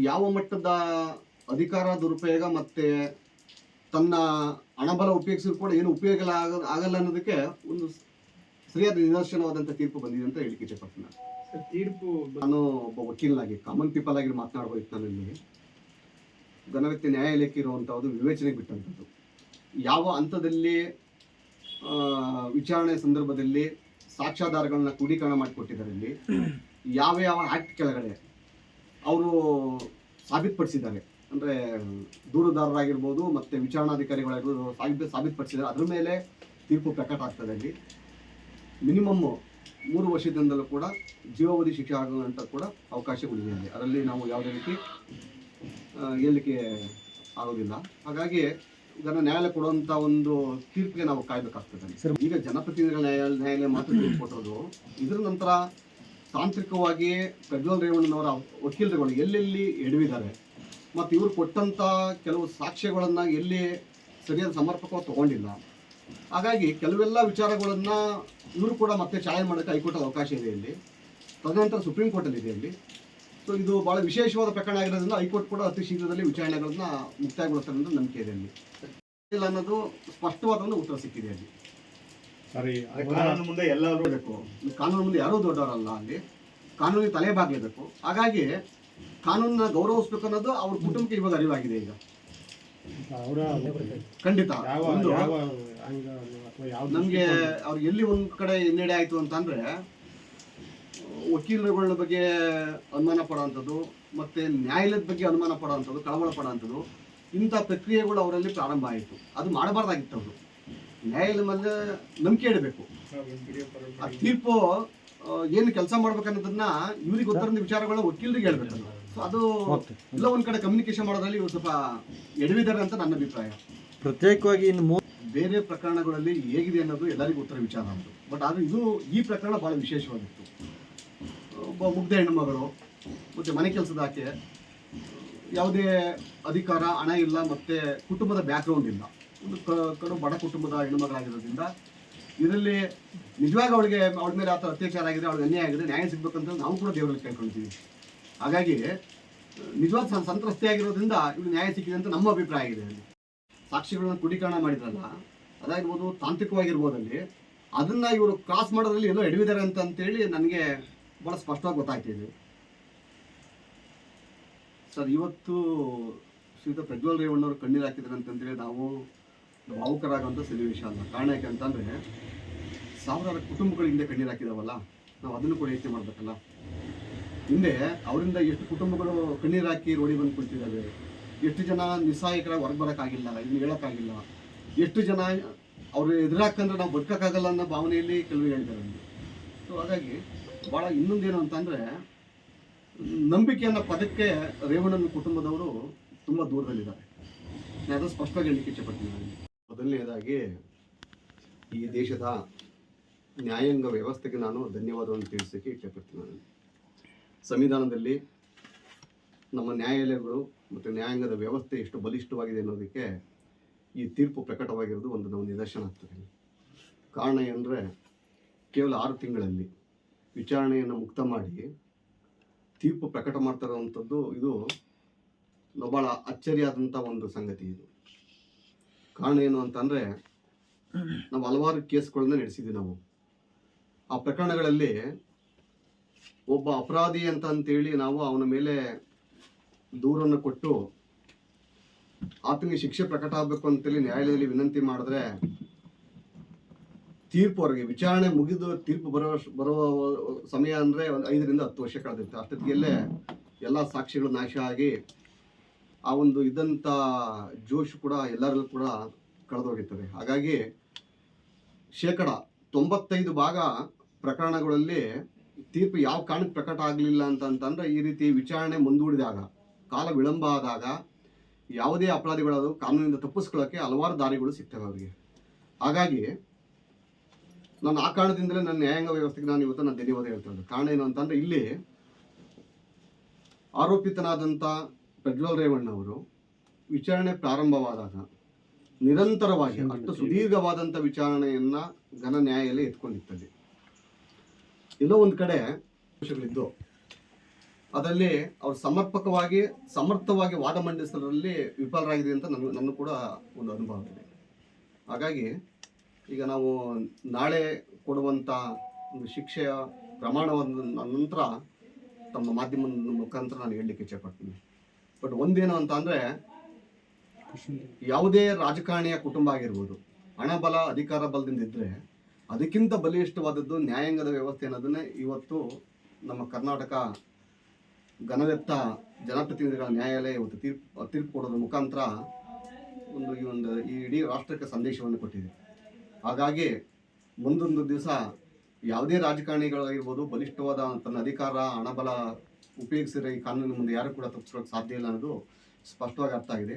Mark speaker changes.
Speaker 1: ಯಾವ ಮಟ್ಟದ ಅಧಿಕಾರ ದುರುಪಯೋಗ ಮತ್ತೆ ತನ್ನ ಹಣಬಲ ಉಪಯೋಗಿಸಿದ್ರು ಕೂಡ ಏನು ಉಪಯೋಗ ಆಗ ಆಗಲ್ಲ ಅನ್ನೋದಕ್ಕೆ ಒಂದು ಸರಿಯಾದ ನಿದರ್ಶನವಾದಂಥ ತೀರ್ಪು ಬಂದಿದೆ ಅಂತ ಹೇಳಿಕೆ.
Speaker 2: ಸರ್, ತೀರ್ಪು
Speaker 1: ನಾನು ಒಬ್ಬ ವಕೀಲನಾಗಿ ಕಾಮನ್ ಪೀಪಲ್ ಆಗಿ ಮಾತನಾಡ್ಬೇಕು ನಾನು ಇಲ್ಲಿ ಘನವ್ಯಕ್ತಿ ನ್ಯಾಯಾಲಯಕ್ಕೆ ಇರುವಂಥದ್ದು ವಿವೇಚನೆಗೆ ಬಿಟ್ಟಂಥದ್ದು ಯಾವ ಹಂತದಲ್ಲಿ ವಿಚಾರಣೆ ಸಂದರ್ಭದಲ್ಲಿ ಸಾಕ್ಷ್ಯಾಧಾರಗಳನ್ನ ಕ್ರೋಢೀಕರಣ ಮಾಡಿಕೊಟ್ಟಿದ್ದಾರೆ ಇಲ್ಲಿ ಯಾವ ಯಾವ ಆ್ಯಕ್ಟ್ ಕೆಳಗಡೆ ಅವರು ಸಾಬೀತುಪಡಿಸಿದ್ದಾರೆ. ಅಂದರೆ ದೂರುದಾರರಾಗಿರ್ಬೋದು ಮತ್ತು ವಿಚಾರಣಾಧಿಕಾರಿಗಳಾಗಿರ್ಬೋದು ಸಾಬೀತು ಸಾಬೀತುಪಡಿಸಿದ್ದಾರೆ. ಅದ್ರ ಮೇಲೆ ತೀರ್ಪು ಪ್ರಕಟ ಆಗ್ತದೆ ಅಲ್ಲಿ. ಮಿನಿಮಮ್ಮು ಮೂರು ವರ್ಷದಿಂದಲೂ ಕೂಡ ಜೀವಾವಧಿ ಶಿಕ್ಷೆ ಆಗುವಂಥ ಕೂಡ ಅವಕಾಶಗಳಿದೆ ಅಲ್ಲಿ. ಅದರಲ್ಲಿ ನಾವು ಯಾವುದೇ ರೀತಿ ಹೇಳಲಿಕ್ಕೆ ಆಗೋದಿಲ್ಲ. ಹಾಗಾಗಿ ಇದನ್ನು ನ್ಯಾಯಾಲಯ ಕೊಡುವಂಥ ಒಂದು ತೀರ್ಪಿಗೆ ನಾವು ಕಾಯಬೇಕಾಗ್ತದೆ ಈಗ ಜನಪ್ರತಿನಿಧಿಗಳ ನ್ಯಾಯಾಲಯ ನ್ಯಾಯಾಲಯ ಮಾತ್ರ ತೀರ್ಪು ಕೊಟ್ಟೋದು ಇದರ ನಂತರ ತಾಂತ್ರಿಕವಾಗಿ ಪ್ರಜ್ವಲ್ ರೇವಣ್ಣನವರ ವಕೀಲರುಗಳು ಎಲ್ಲೆಲ್ಲಿ ಎಡವಿದ್ದಾರೆ, ಮತ್ತು ಇವರು ಕೊಟ್ಟಂಥ ಕೆಲವು ಸಾಕ್ಷ್ಯಗಳನ್ನು ಎಲ್ಲಿ ಸರಿಯಾದ ಸಮರ್ಪಕವಾಗಿ ತಗೊಂಡಿಲ್ಲ. ಹಾಗಾಗಿ ಕೆಲವೆಲ್ಲ ವಿಚಾರಗಳನ್ನು ಇವರು ಕೂಡ ಮತ್ತೆ ಚಾಯ್ ಮಾಡೋಕ್ಕೆ ಹೈಕೋರ್ಟ್ ಅವಕಾಶ ಇದೆ ಇಲ್ಲಿ. ತದನಂತರ ಸುಪ್ರೀಂ ಕೋರ್ಟಲ್ಲಿ ಇದೆ ಇಲ್ಲಿ. ಸೊ ಇದು ಬಹಳ ವಿಶೇಷವಾದ ಪ್ರಕರಣ ಆಗಿರೋದ್ರಿಂದ ಹೈಕೋರ್ಟ್ ಕೂಡ ಅತಿ ಶೀಘ್ರದಲ್ಲಿ ವಿಚಾರಣೆಗಳನ್ನ ಮುಕ್ತಾಯಗೊಳಿಸ್ತಾರೆ ಅಂತ ನಂಬಿಕೆ ಇದೆ ಅಲ್ಲಿ ಅನ್ನೋದು ಸ್ಪಷ್ಟವಾದ ಒಂದು ಉತ್ತರ ಸಿಕ್ಕಿದೆ ಅಲ್ಲಿ
Speaker 3: ಸರಿ
Speaker 2: ಕಾನೂನು ಮುಂದೆ ಎಲ್ಲರೂ
Speaker 1: ಬೇಕು ಕಾನೂನು ಮುಂದೆ ಯಾರೂ ದೊಡ್ಡವರಲ್ಲ ಅಲ್ಲಿ. ಕಾನೂನಿಗೆ ತಲೆ ಬಾಗಲೇಬೇಕು. ಹಾಗಾಗಿ ಕಾನೂನನ್ನ ಗೌರವಿಸ್ಬೇಕು ಅನ್ನೋದು ಅವ್ರ ಕುಟುಂಬಕ್ಕೆ ಇವಾಗ ಅರಿವಾಗಿದೆ ಈಗ.
Speaker 3: ಅವರ
Speaker 1: ಖಂಡಿತ.
Speaker 3: ನಮ್ಗೆ
Speaker 1: ಒಂದು ನಮಗೆ ಅವ್ರಿಗೆ ಎಲ್ಲಿ ಒಂದ್ ಕಡೆ ಹಿನ್ನಡೆ ಆಯ್ತು ಅಂತಂದ್ರೆ ವಕೀಲರುಗಳ ಬಗ್ಗೆ ಅನುಮಾನ ಪಡೋವಂಥದ್ದು ಮತ್ತೆ ನ್ಯಾಯಾಲಯದ ಬಗ್ಗೆ ಅನುಮಾನ ಪಡೋವಂಥದ್ದು ಕಳವಳ ಪಡೋವಂಥದ್ದು ಇಂಥ ಪ್ರಕ್ರಿಯೆಗಳು ಅವರಲ್ಲಿ ಪ್ರಾರಂಭ ಆಯಿತು. ಅದು ಮಾಡಬಾರ್ದಾಗಿತ್ತು ಅವರು. ನ್ಯಾಯಾಲಯ ಮೇಲೆ ನಂಬಿಕೆ ಇಡಬೇಕು. ಆ ತೀರ್ಪು ಏನು ಕೆಲಸ ಮಾಡ್ಬೇಕನ್ನೋದನ್ನ ಇವ್ರಿಗೆ ಗೊತ್ತಿರೋ ವಿಚಾರಗಳು ವಕೀಲರಿಗೆ ಹೇಳ್ಬೇಕಲ್ಲ ಸೊ ಅದು ಎಲ್ಲ ಒಂದ್ ಕಡೆ ಕಮ್ಯುನಿಕೇಶನ್ ಮಾಡೋದ್ರಲ್ಲಿ ಇವ್ರು ಸ್ವಲ್ಪ ಎಡವಿದ್ದಾರೆ ಅಂತ ನನ್ನ ಅಭಿಪ್ರಾಯ.
Speaker 4: ಪ್ರತ್ಯೇಕವಾಗಿ ಇನ್ನು
Speaker 1: ಬೇರೆ ಪ್ರಕರಣಗಳಲ್ಲಿ ಹೇಗಿದೆ ಅನ್ನೋದು ಎಲ್ಲರಿಗೂ ಉತ್ತರ ವಿಚಾರ ಅದು ಬಟ್ ಆದ್ರೆ ಇದು ಈ ಪ್ರಕರಣ ಬಹಳ ವಿಶೇಷವಾಗಿತ್ತು. ಒಬ್ಬ ಮುಗ್ಧ ಹೆಣ್ಣುಮಗಳು ಮತ್ತೆ ಮನೆ ಕೆಲಸದ ಆಕೆ ಯಾವುದೇ ಅಧಿಕಾರ ಹಣ ಇಲ್ಲ ಮತ್ತೆ ಕುಟುಂಬದ ಬ್ಯಾಕ್ಗ್ರೌಂಡ್ ಇಲ್ಲ. ಒಂದು ಕಡು ಬಡ ಕುಟುಂಬದ ಹೆಣ್ಣುಮಗಳಾಗಿರೋದ್ರಿಂದ ಇದರಲ್ಲಿ ನಿಜವಾಗಿ ಅವಳಿಗೆ, ಅವಳ ಮೇಲೆ ಆತ ಅತ್ಯಾಚಾರ ಆಗಿದೆ, ಅವಳಿಗೆ ಅನ್ಯಾಯ ಆಗಿದೆ, ನ್ಯಾಯ ಸಿಗ್ಬೇಕಂತ ನಾವು ಕೂಡ ದೇವರಲ್ಲಿ ಕೇಳ್ಕೊಳ್ತೀವಿ ಹಾಗಾಗಿ, ನಿಜವಾದ ಸಂತ್ರಸ್ತೆ ಆಗಿರೋದ್ರಿಂದ ಇವಳು ನ್ಯಾಯ ಸಿಕ್ಕಿದೆ ಅಂತ ನಮ್ಮ ಅಭಿಪ್ರಾಯ ಆಗಿದೆ ಅಲ್ಲಿ. ಸಾಕ್ಷಿಗಳನ್ನ ಕ್ರೋಢೀಕರಣ ಮಾಡಿದ್ರಲ್ಲ, ಅದಾಗಿರ್ಬೋದು ತಾಂತ್ರಿಕವಾಗಿರ್ಬೋದು ಅಲ್ಲಿ ಅದನ್ನ ಇವರು ಕ್ರಾಸ್ ಮಾಡೋದ್ರಲ್ಲಿ ಎಲ್ಲೋ ಎಡವಿದ್ದಾರೆ ಅಂತ ಅಂತೇಳಿ ನನಗೆ ಭಾಳ ಸ್ಪಷ್ಟವಾಗಿ ಗೊತ್ತಾಗ್ತಿದೆ ಸರ್, ಇವತ್ತು ಶ್ರೀಯುತ ಪ್ರಜ್ವಲ್ ರೇವಣ್ಣವರು ಕಣ್ಣೀರು ಹಾಕಿದ್ದಾರೆ ನಾವು ಭಾವುಕರಾಗುವಂಥ ಸನ್ನಿವೇಶ ಅಲ್ಲ. ಕಾರಣ ಯಾಕೆ ಅಂತಂದರೆ, ಸಾವಿರಾರು ಕುಟುಂಬಗಳು ಹಿಂದೆ ಕಣ್ಣೀರು ಹಾಕಿದಾವಲ್ಲ, ನಾವು ಅದನ್ನು ಕೂಡ ಯೋಚನೆ ಮಾಡಬೇಕಲ್ಲ. ಹಿಂದೆ ಅವರಿಂದ ಎಷ್ಟು ಕುಟುಂಬಗಳು ಕಣ್ಣೀರು ಹಾಕಿ ರೋಡಿ ಬಂದು ಕುಳಿತಿದ್ದಾವೆ ಎಷ್ಟು ಜನ ನಿಸ್ಸಾಯಕರ ಹೊರಗೆ ಬರೋಕ್ಕಾಗಿಲ್ಲ, ಇನ್ನು ಹೇಳೋಕ್ಕಾಗಿಲ್ಲ, ಎಷ್ಟು ಜನ ಅವರು ಎದುರಾಕಂದ್ರೆ ನಾವು ಬದುಕೋಕ್ಕಾಗಲ್ಲ ಅನ್ನೋ ಭಾವನೆಯಲ್ಲಿ ಕೆಲವು ಹೇಳಿದ್ದಾರೆ ಸೊ ಹಾಗಾಗಿ ಭಾಳ ಇನ್ನೊಂದೇನು ಅಂತಂದರೆ ನಂಬಿಕೆ ಅನ್ನೋ ಪದಕ್ಕೆ ರೇವಣ್ಣನ ಕುಟುಂಬದವರು ತುಂಬ ದೂರದಲ್ಲಿದ್ದಾರೆ. ನಾನು ಸ್ಪಷ್ಟವಾಗಿ ಹೇಳಲಿಕ್ಕೆ ಇಚ್ಛೆಪಡ್ತೀನಿ ನಾನು. ಮೊದಲನೇದಾಗಿ ಈ ದೇಶದ ನ್ಯಾಯಾಂಗ ವ್ಯವಸ್ಥೆಗೆ ನಾನು ಧನ್ಯವಾದವನ್ನು ತಿಳಿಸೋಕ್ಕೆ ಇಷ್ಟಪಡ್ತೀನಿ ನಾನು. ಸಂವಿಧಾನದಲ್ಲಿ ನಮ್ಮ ನ್ಯಾಯಾಲಯಗಳು ಮತ್ತು ನ್ಯಾಯಾಂಗದ ವ್ಯವಸ್ಥೆ ಎಷ್ಟು ಬಲಿಷ್ಠವಾಗಿದೆ ಅನ್ನೋದಕ್ಕೆ ಈ ತೀರ್ಪು ಪ್ರಕಟವಾಗಿರೋದು ಒಂದು ನಮ್ಮ ನಿದರ್ಶನ ಆಗ್ತದೆ. ಕಾರಣ ಏನಂದರೆ ಕೇವಲ ಆರು ತಿಂಗಳಲ್ಲಿ ವಿಚಾರಣೆಯನ್ನು ಮುಕ್ತ ಮಾಡಿ ತೀರ್ಪು ಪ್ರಕಟ ಮಾಡ್ತಾ ಇರುವಂಥದ್ದು ಇದು ಬಹಳ ಅಚ್ಚರಿಯಾದಂಥ ಒಂದು ಸಂಗತಿ ಇದು. ಕಾರಣ ಏನು ಅಂತಂದರೆ ನಾವು ಹಲವಾರು ಕೇಸ್ಗಳನ್ನ ನಡೆಸಿದ್ವಿ ನಾವು. ಆ ಪ್ರಕರಣಗಳಲ್ಲಿ ಒಬ್ಬ ಅಪರಾಧಿ ಅಂತ ಅಂತೇಳಿ ನಾವು ಅವನ ಮೇಲೆ ದೂರನ್ನು ಕೊಟ್ಟು ಆತನಿಗೆ ಶಿಕ್ಷೆ ಪ್ರಕಟ ಆಗಬೇಕು ಅಂತೇಳಿ ನ್ಯಾಯಾಲಯದಲ್ಲಿ ವಿನಂತಿ ಮಾಡಿದ್ರೆ ತೀರ್ಪು ಅವರಿಗೆ, ವಿಚಾರಣೆ ಮುಗಿದು ತೀರ್ಪು ಬರೋ ಬರುವ ಸಮಯ ಅಂದರೆ ಒಂದು ಐದರಿಂದ ಹತ್ತು ವರ್ಷ ಕಳೆದಿರುತ್ತೆ. ಅಷ್ಟೊತ್ತಿಗೆಲ್ಲೇ ಎಲ್ಲ ಸಾಕ್ಷಿಗಳು ನಾಶ ಆಗಿ ಆ ಒಂದು ಇದ್ದಂಥ ಜೋಶ್ ಕೂಡ ಎಲ್ಲರಲ್ಲೂ ಕೂಡ ಕಳೆದೋಗಿರ್ತದೆ ಹಾಗಾಗಿ ಶೇಕಡ ತೊಂಬತ್ತೈದು ಭಾಗ ಪ್ರಕರಣಗಳಲ್ಲಿ ತೀರ್ಪು ಯಾವ ಕಾರಣಕ್ಕೆ ಪ್ರಕಟ ಆಗಲಿಲ್ಲ ಅಂತ ಅಂತಂದ್ರೆ ಈ ರೀತಿ ವಿಚಾರಣೆ ಮುಂದೂಡಿದಾಗ, ಕಾಲ ವಿಳಂಬ ಆದಾಗ ಯಾವುದೇ ಅಪರಾಧಿಗಳು ಕಾನೂನಿಂದ ತಪ್ಪಿಸ್ಕೊಳ್ಳೋಕೆ ಹಲವಾರು ದಾರಿಗಳು ಸಿಗ್ತವೆ ಅವರಿಗೆ. ಹಾಗಾಗಿ ನಾನು ಆ ಕಾರಣದಿಂದಲೇ ನನ್ನ ನ್ಯಾಯಾಂಗ ವ್ಯವಸ್ಥೆಗೆ ನಾನು ಇವತ್ತು ನಾನು ಧನ್ಯವಾದ ಹೇಳ್ತಾ ಇರೋದು. ಕಾರಣ ಏನು ಅಂತಂದ್ರೆ ಇಲ್ಲಿ ಆರೋಪಿತನಾದಂಥ ಪ್ರಜ್ವಲ್ ರೇವಣ್ಣ ಅವರು ವಿಚಾರಣೆ ಪ್ರಾರಂಭವಾದಾಗ ನಿರಂತರವಾಗಿ ಅಷ್ಟು ಸುದೀರ್ಘವಾದಂಥ ವಿಚಾರಣೆಯನ್ನು ಘನ ನ್ಯಾಯಾಲಯ ಎತ್ಕೊಂಡಿರ್ತದೆ ಎಲ್ಲೋ ಒಂದು ಕಡೆ ವಿಷಯಗಳಿದ್ದು ಅದರಲ್ಲಿ ಅವರು ಸಮರ್ಪಕವಾಗಿ ಸಮರ್ಥವಾಗಿ ವಾದ ಮಂಡಿಸೋದ್ರಲ್ಲಿ ವಿಫಲರಾಗಿದೆ ಅಂತ ನನ್ನ ನನ್ನ ಕೂಡ ಒಂದು ಅನುಭವ ಇದೆ. ಹಾಗಾಗಿ ಈಗ ನಾವು ನಾಳೆ ಕೊಡುವಂಥ ಒಂದು ಶಿಕ್ಷೆಯ ಪ್ರಮಾಣವನ್ನು ನಂತರ ತಮ್ಮ ಮಾಧ್ಯಮದ ಮುಖಾಂತರ ನಾನು ಹೇಳಲಿಕ್ಕೆ ಇಚ್ಛೆಪಡ್ತೀನಿ ಬಟ್ ಒಂದೇನು ಅಂತ ಅಂದರೆ ಯಾವುದೇ ರಾಜಕಾರಣಿಯ ಕುಟುಂಬ ಆಗಿರ್ಬೋದು ಹಣಬಲ ಅಧಿಕಾರ ಬಲದಿಂದ ಇದ್ದರೆ ಅದಕ್ಕಿಂತ ಬಲಿಷ್ಠವಾದದ್ದು ನ್ಯಾಯಾಂಗದ ವ್ಯವಸ್ಥೆ ಅನ್ನೋದನ್ನೇ ಇವತ್ತು ನಮ್ಮ ಕರ್ನಾಟಕ ಘನವೆತ್ತ ಜನಪ್ರತಿನಿಧಿಗಳ ನ್ಯಾಯಾಲಯ ಇವತ್ತು ತೀರ್ಪು ತೀರ್ಪು ಕೊಡೋದ್ರ ಮುಖಾಂತರ ಒಂದು ಈ ಒಂದು ಈ ಇಡೀ ರಾಷ್ಟ್ರಕ್ಕೆ ಸಂದೇಶವನ್ನು ಕೊಟ್ಟಿದೆ. ಹಾಗಾಗಿ ಮುಂದೊಂದು ದಿವಸ ಯಾವುದೇ ರಾಜಕಾರಣಿಗಳಾಗಿರ್ಬೋದು ಬಲಿಷ್ಠವಾದ ತನ್ನ ಅಧಿಕಾರ, ಹಣಬಲ ಉಪಯೋಗಿಸಿರೋ ಈ ಕಾನೂನಿನ ಮುಂದೆ ಯಾರು ಕೂಡ ತಪ್ಪಿಸೋಕೆ ಸಾಧ್ಯ ಇಲ್ಲ ಅನ್ನೋದು ಸ್ಪಷ್ಟವಾಗಿ ಅರ್ಥ ಆಗಿದೆ.